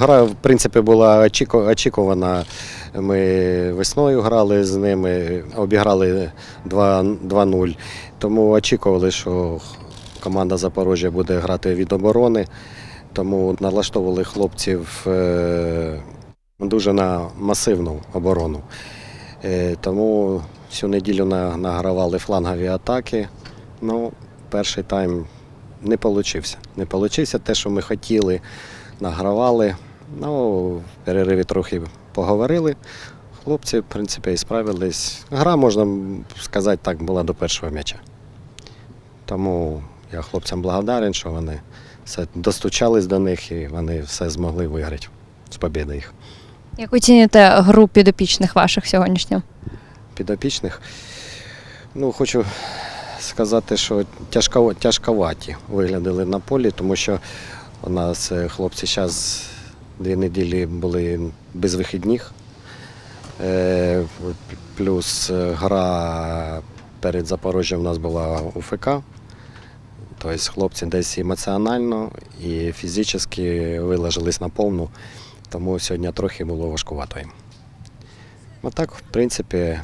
Гра, в принципі, була очікувана. Ми весною грали з ними, обіграли 2 2-0. Тому очікували, що команда Запоріжжя буде грати від оборони. Тому налаштовували хлопців е, дуже на масивну оборону. Е, Тому всю неділю награвали флангові атаки. Ну, перший тайм не вийшов. Не вийшло те, що ми хотіли, награвали. Ну, в перериві трохи поговорили. Хлопці, в принципі, і справились. Гра, можна сказати, так, була до першого м'яча. Тому я хлопцям благодарен, що вони все достучались до них і вони все змогли виграти з побіди їх. Як оцінюєте гру підопічних ваших сьогоднішню? підопічних. Ну, хочу сказати, що тяжко, тяжковаті виглядали на полі, тому що у нас е, хлопці зараз дві неділі були без вихідних. Е, Плюс е, гра перед Запорожжям у нас була у ФК. Тобто хлопці десь емоціонально і фізично виложились на повну, тому сьогодні трохи було важкувато їм. А так, в принципі,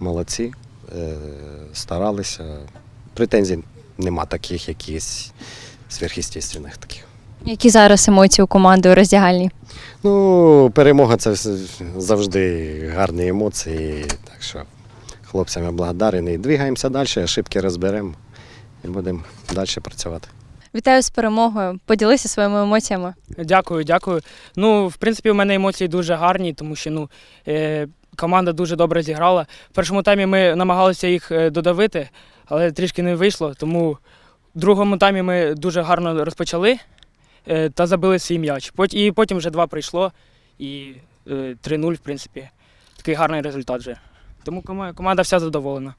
молодці, е, старалися. Претензій нема таких якихось сверхъестественних таких. Які зараз емоції у команди у роздягальні? Ну, перемога це завжди гарні емоції. Так що хлопцям я благодарний. Двигаємося далі, ошибки розберемо і будемо далі працювати. Вітаю з перемогою. Поділися своїми емоціями. Дякую, дякую. Ну, в принципі, у мене емоції дуже гарні, тому що ну, е, команда дуже добре зіграла. В першому таймі ми намагалися їх е, додавити, але трішки не вийшло. Тому в другому таймі ми дуже гарно розпочали та забили свій м'яч. І потім вже два прийшло, і е, 3-0, в принципі, такий гарний результат вже. Тому команда вся задоволена.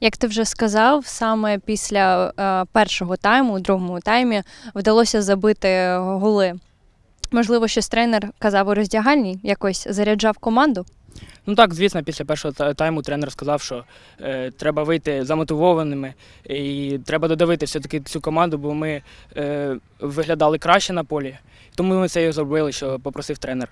Як ти вже сказав, саме після е, першого тайму, у другому таймі, вдалося забити голи. Можливо, щось тренер казав у роздягальні, якось заряджав команду. Ну так, звісно, після першого тайму тренер сказав, що е, треба вийти замотивованими і треба додавити все-таки цю команду, бо ми е, виглядали краще на полі. Тому ми це і зробили, що попросив тренер.